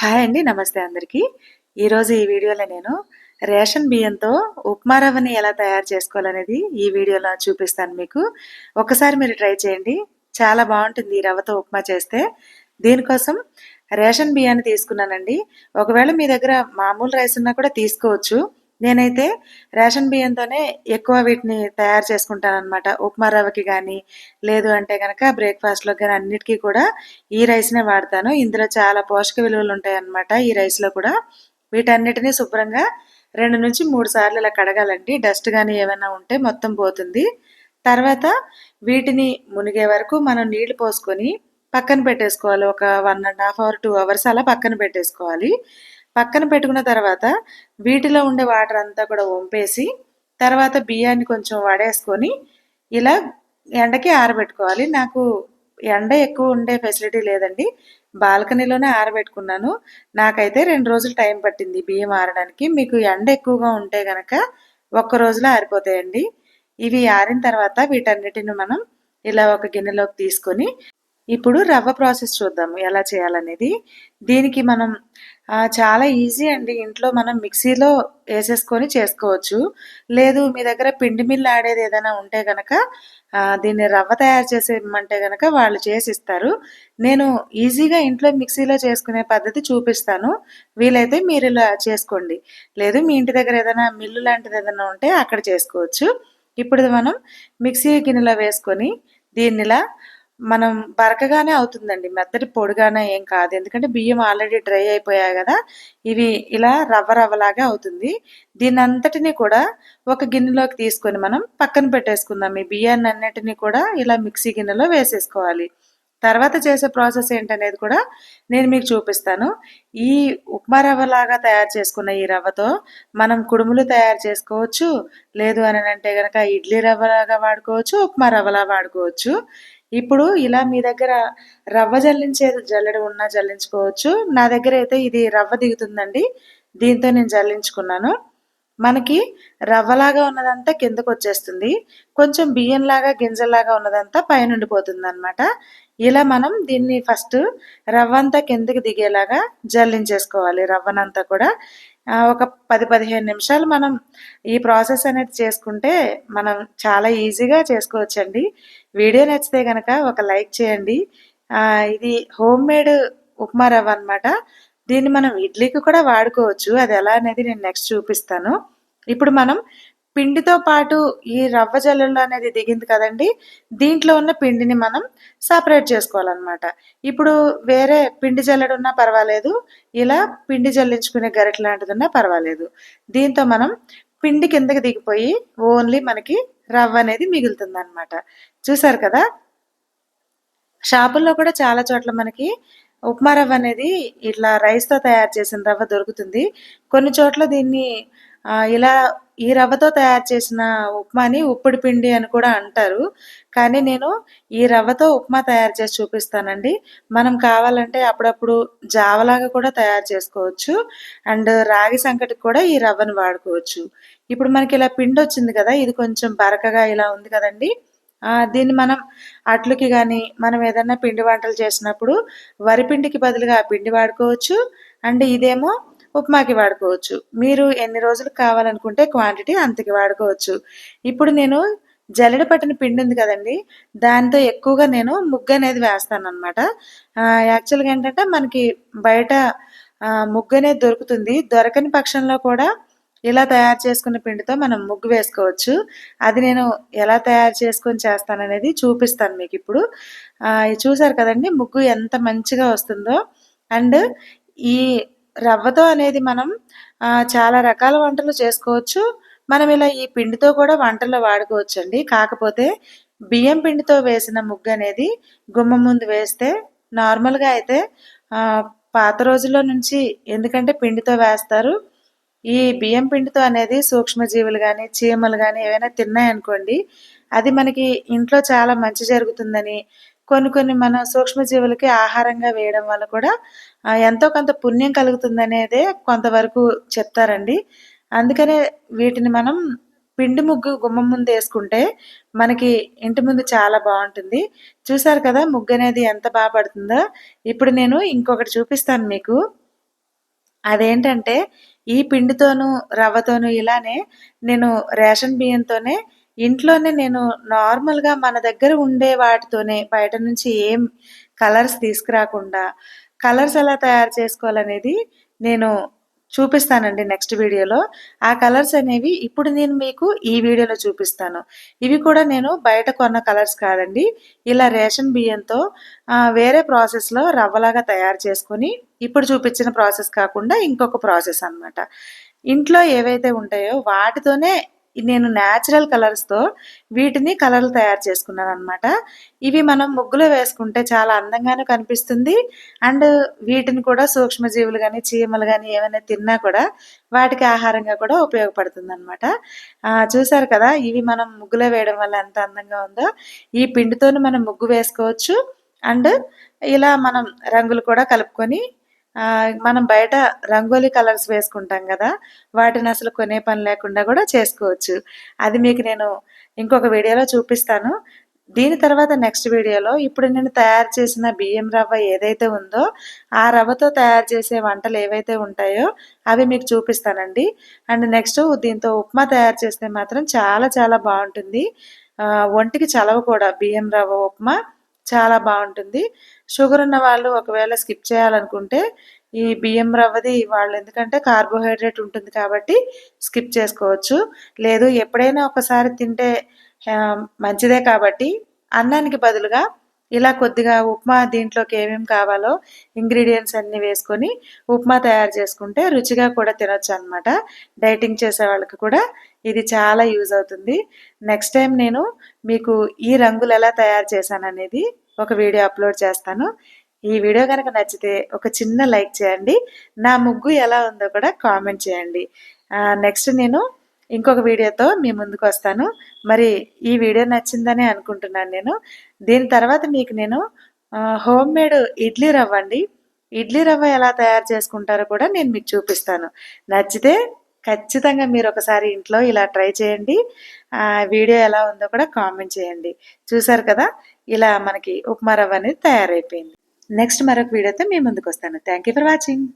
Hi అండి నమస్తే అందరికీ. ఈరోజు ఈ వీడియోలో నేను రేషన్ బియ్యంతో ఉప్మా రవ్వని ఎలా తయారు చేసుకోవాలనేది ఈ వీడియోలో చూపిస్తాను మీకు. ఒకసారి మీరు ట్రై చేయండి. చాలా బాగుంటుంది ఈ రవ్వతో ఉప్మా చేస్తే. దీనికోసం రేషన్ బియ్యాన్ని తీసుకున్నానండి. ఒకవేళ మీ దగ్గర మామూలు రైస్ ఉన్నా కూడా తీసుకోవచ్చు. నేనైతే రేషన్ బియ్యంతోనే ఎక్కువ వీటిని తయారు చేసుకుంటాను అనమాట ఉప్మా రవ్వకి కానీ లేదు అంటే కనుక బ్రేక్ఫాస్ట్లో కానీ అన్నిటికీ కూడా ఈ రైస్నే వాడతాను. ఇందులో చాలా పోషక విలువలు ఉంటాయి అన్నమాట ఈ రైస్లో కూడా. వీటన్నిటిని శుభ్రంగా రెండు నుంచి మూడు సార్లు ఇలా కడగాలండి. డస్ట్ కానీ ఏమైనా ఉంటే మొత్తం పోతుంది. తర్వాత వీటిని మునిగే వరకు మనం నీళ్ళు పోసుకొని పక్కన పెట్టేసుకోవాలి. ఒక one and half hour two hours అలా పక్కన పెట్టేసుకోవాలి. పక్కన పెట్టుకున్న తర్వాత వీటిలో ఉండే వాటర్ అంతా కూడా వంపేసి తర్వాత బియ్యాన్ని కొంచెం వడేసుకొని ఇలా ఎండకి ఆరబెట్టుకోవాలి. నాకు ఎండ ఎక్కువ ఉండే ఫెసిలిటీ లేదండి. బాల్కనీలోనే ఆరబెట్టుకున్నాను. నాకైతే రెండు రోజులు టైం పట్టింది బియ్యం ఆరడానికి. మీకు ఎండ ఎక్కువగా ఉంటే గనక ఒక్క రోజులో ఆరిపోతాయండి. ఇవి ఆరిన తర్వాత వీటన్నిటిని మనం ఇలా ఒక గిన్నెలోకి తీసుకొని ఇప్పుడు రవ్వ ప్రాసెస్ చూద్దాము ఎలా చేయాలనేది. దీనికి మనం చాలా ఈజీ అండి. ఇంట్లో మనం మిక్సీలో వేసేసుకొని చేసుకోవచ్చు. లేదు మీ దగ్గర పిండి మిల్లు ఆడేది ఏదైనా ఉంటే కనుక దీన్ని రవ్వ తయారు చేసేయమంటే కనుక వాళ్ళు చేసిస్తారు. నేను ఈజీగా ఇంట్లో మిక్సీలో చేసుకునే పద్ధతి చూపిస్తాను. వీలైతే మీరు ఇలా చేసుకోండి. లేదు మీ ఇంటి దగ్గర ఏదైనా మిల్లు లాంటిది ఏదైనా ఉంటే అక్కడ చేసుకోవచ్చు. ఇప్పుడు మనం మిక్సీ గిన్నెలో వేసుకొని దీన్నిలా మనం బరకగానే అవుతుందండి. మెత్తటి పొడిగానే ఏం కాదు. ఎందుకంటే బియ్యం ఆల్రెడీ డ్రై అయిపోయాయి కదా ఇవి ఇలా రవ్వ రవ్వలాగా అవుతుంది. దీని అంతటిని కూడా ఒక గిన్నెలోకి తీసుకొని మనం పక్కన పెట్టేసుకుందాం. ఈ బియ్యాన్ని అన్నిటినీ కూడా ఇలా మిక్సీ గిన్నెలో వేసేసుకోవాలి. తర్వాత చేసే ప్రాసెస్ ఏంటనేది కూడా నేను మీకు చూపిస్తాను. ఈ ఉప్మా రవ్వలాగా తయారు చేసుకున్న ఈ రవ్వతో మనం కుడుములు తయారు చేసుకోవచ్చు. లేదు అని అంటే కనుక ఇడ్లీ రవ్వలాగా వాడుకోవచ్చు ఉప్మా రవ్వలా వాడుకోవచ్చు. ఇప్పుడు ఇలా మీ దగ్గర రవ్వ జల్లించే జల్లెడ ఉన్నా జల్లించుకోవచ్చు. నా దగ్గర అయితే ఇది రవ్వ దిగుతుందండి. దీంతో నేను జల్లించుకున్నాను. మనకి రవ్వలాగా ఉన్నదంతా కిందకు వచ్చేస్తుంది. కొంచెం బియ్యంలాగా గింజల్లాగా ఉన్నదంతా పైన ఉండిపోతుంది అనమాట ఇలా మనం దీన్ని ఫస్ట్ రవ్వ అంతా కిందకి దిగేలాగా జల్లించేసుకోవాలి. రవ్వనంతా కూడా ఒక పది పదిహేను నిమిషాలు మనం ఈ ప్రాసెస్ అనేది చేసుకుంటే మనం చాలా ఈజీగా చేసుకోవచ్చండి. వీడియో నచ్చితే కనుక ఒక లైక్ చేయండి. ఇది హోమ్ మేడ్ ఉప్మా రవ్వ అనమాట దీన్ని మనం ఇడ్లీకి కూడా వాడుకోవచ్చు. అది ఎలా అనేది నేను నెక్స్ట్ చూపిస్తాను. ఇప్పుడు మనం పిండితో పాటు ఈ రవ్వ జల్లులు అనేది దిగింది కదండి దీంట్లో ఉన్న పిండిని మనం సపరేట్ చేసుకోవాలన్నమాట. ఇప్పుడు వేరే పిండి జల్లెడు ఉన్నా పర్వాలేదు ఇలా పిండి జల్లించుకునే గరిట లాంటిది ఉన్నా పర్వాలేదు. దీంతో మనం పిండి కిందకి దిగిపోయి ఓన్లీ మనకి రవ్వ అనేది మిగులుతుంది అనమాట చూసారు కదా? షాపుల్లో కూడా చాలా చోట్ల మనకి ఉప్మా రవ్వ అనేది ఇట్లా రైస్తో తయారు చేసిన రవ్వ దొరుకుతుంది. కొన్ని చోట్ల దీన్ని ఇలా ఈ రవ్వతో తయారు చేసిన ఉప్మాని ఉప్పుడు పిండి అని కూడా అంటారు. కానీ నేను ఈ రవ్వతో ఉప్మా తయారు చేసి చూపిస్తానండి. మనం కావాలంటే అప్పుడప్పుడు జావలాగా కూడా తయారు చేసుకోవచ్చు. అండ్ రాగి సంకటికి కూడా ఈ రవ్వను వాడుకోవచ్చు. ఇప్పుడు మనకి ఇలా పిండి వచ్చింది కదా ఇది కొంచెం బరకగా ఇలా ఉంది కదండి. దీన్ని మనం అట్లకి కానీ మనం ఏదైనా పిండి వంటలు చేసినప్పుడు వరిపిండికి బదులుగా పిండి వాడుకోవచ్చు. అండ్ ఇదేమో ఉప్మాకి వాడుకోవచ్చు. మీరు ఎన్ని రోజులు కావాలనుకుంటే క్వాంటిటీ అంతకి వాడుకోవచ్చు. ఇప్పుడు నేను జల్లెడ పట్టిన పిండి ఉంది కదండి దాంతో ఎక్కువగా నేను ముగ్గు అనేది వేస్తాను అనమాట యాక్చువల్గా ఏంటంటే మనకి బయట ముగ్గు అనేది దొరుకుతుంది. దొరకని పక్షంలో కూడా ఇలా తయారు చేసుకున్న పిండితో మనం ముగ్గు వేసుకోవచ్చు. అది నేను ఎలా తయారు చేసుకొని చేస్తాననేది చూపిస్తాను మీకు ఇప్పుడు. చూసారు కదండి ముగ్గు ఎంత మంచిగా వస్తుందో. అండ్ ఈ రవ్వతో అనేది మనం చాలా రకాల వంటలు చేసుకోవచ్చు. మనం ఇలా ఈ పిండితో కూడా వంటల్లో వాడుకోవచ్చండి. కాకపోతే బియ్యం పిండితో వేసిన ముగ్గు అనేది గుమ్మ ముందు వేస్తే నార్మల్గా అయితే పాత రోజుల్లో నుంచి ఎందుకంటే పిండితో వేస్తారు. ఈ బియ్యం పిండితో అనేది సూక్ష్మజీవులు కానీ చీమలు కానీ ఏవైనా తిన్నాయనుకోండి అది మనకి ఇంట్లో చాలా మంచి జరుగుతుందని కొన్ని కొన్ని మన సూక్ష్మజీవులకి ఆహారంగా వేయడం వల్ల కూడా ఎంతో కొంత పుణ్యం కలుగుతుంది అనేదే కొంతవరకు చెప్తారండి. అందుకనే వీటిని మనం పిండి ముగ్గు గుమ్మం ముందు వేసుకుంటే మనకి ఇంటి ముందు చాలా బాగుంటుంది. చూసారు కదా ముగ్గు అనేది ఎంత బాగా పడుతుందో? ఇప్పుడు నేను ఇంకొకటి చూపిస్తాను మీకు. అదేంటంటే ఈ పిండితోనూ రవ్వతోనూ ఇలానే నేను రేషన్ బియ్యంతోనే ఇంట్లోనే నేను నార్మల్గా మన దగ్గర ఉండే వాటితోనే బయట నుంచి ఏం కలర్స్ తీసుకురాకుండా కలర్స్ ఎలా తయారు చేసుకోవాలనేది నేను చూపిస్తానండి నెక్స్ట్ వీడియోలో. ఆ కలర్స్ అనేవి ఇప్పుడు నేను మీకు ఈ వీడియోలో చూపిస్తాను. ఇవి కూడా నేను బయట కొన్న కలర్స్ కాదండి. ఇలా రేషన్ బియ్యంతో వేరే ప్రాసెస్లో రవ్వలాగా తయారు చేసుకొని ఇప్పుడు చూపించిన ప్రాసెస్ కాకుండా ఇంకొక ప్రాసెస్ అన్నమాట. ఇంట్లో ఏవైతే ఉంటాయో వాటితోనే నేను న్యాచురల్ కలర్స్తో వీటిని కలర్లు తయారు చేసుకున్నాను అనమాట ఇవి మనం ముగ్గులో వేసుకుంటే చాలా అందంగానే కనిపిస్తుంది. అండ్ వీటిని కూడా సూక్ష్మజీవులు కానీ చీమలు కానీ ఏమైనా తిన్నా కూడా వాటికి ఆహారంగా కూడా ఉపయోగపడుతుంది అనమాట చూసారు కదా ఇవి మనం ముగ్గులో వేయడం వల్ల ఎంత అందంగా ఉందో. ఈ పిండితోనే మనం ముగ్గు వేసుకోవచ్చు. అండ్ ఇలా మనం రంగులు కూడా కలుపుకొని మనం బయట రంగోలీ కలర్స్ వేసుకుంటాం కదా వాటిని అసలు కొనే పని లేకుండా కూడా చేసుకోవచ్చు. అది మీకు నేను ఇంకొక వీడియోలో చూపిస్తాను. దీని తర్వాత నెక్స్ట్ వీడియోలో ఇప్పుడు నేను తయారు చేసిన బియ్యం రవ్వ ఏదైతే ఉందో ఆ రవ్వతో తయారు చేసే వంటలు ఏవైతే ఉంటాయో అవి మీకు చూపిస్తానండి. అండ్ నెక్స్ట్ దీంతో ఉప్మా తయారు చేస్తే మాత్రం చాలా చాలా బాగుంటుంది. ఒంటికి చలవ కూడా బియ్యం రవ్వ ఉప్మా. చాలా బాగుంటుంది. షుగర్ ఉన్న వాళ్ళు ఒకవేళ స్కిప్ చేయాలనుకుంటే ఈ బియ్యం రవ్వది వాళ్ళు ఎందుకంటే కార్బోహైడ్రేట్ ఉంటుంది కాబట్టి స్కిప్ చేసుకోవచ్చు. లేదు ఎప్పుడైనా ఒకసారి తింటే మంచిదే కాబట్టి అన్నానికి బదులుగా ఇలా కొద్దిగా ఉప్మా దీంట్లోకి ఏమేమి కావాలో ఇంగ్రీడియంట్స్ అన్నీ వేసుకొని ఉప్మా తయారు చేసుకుంటే రుచిగా కూడా తినొచ్చు అనమాట డైటింగ్ చేసే వాళ్ళకి కూడా ఇది చాలా యూజ్ అవుతుంది. నెక్స్ట్ టైం నేను మీకు ఈ రంగులు ఎలా తయారు చేశాను అనేది ఒక వీడియో అప్లోడ్ చేస్తాను. ఈ వీడియో కనుక నచ్చితే ఒక చిన్న లైక్ చేయండి. నా ముగ్గు ఎలా ఉందో కూడా కామెంట్ చేయండి. నెక్స్ట్ నేను ఇంకొక వీడియోతో మీ ముందుకు వస్తాను. మరి ఈ వీడియో నచ్చిందని అనుకుంటున్నాను నేను. దీని తర్వాత మీకు నేను హోమ్ మేడ్ ఇడ్లీ రవ్వ అండి. ఇడ్లీ రవ్వ ఎలా తయారు చేసుకుంటారో కూడా నేను మీకు చూపిస్తాను. నచ్చితే ఖచ్చితంగా మీరు ఒకసారి ఇంట్లో ఇలా ట్రై చేయండి. వీడియో ఎలా ఉందో కూడా కామెంట్ చేయండి. చూసారు కదా ఇలా మనకి ఉప్మా రవ్వ అనేది తయారైపోయింది. నెక్స్ట్ మరొక వీడియోతో మీ ముందుకు వస్తాను. Thank you for watching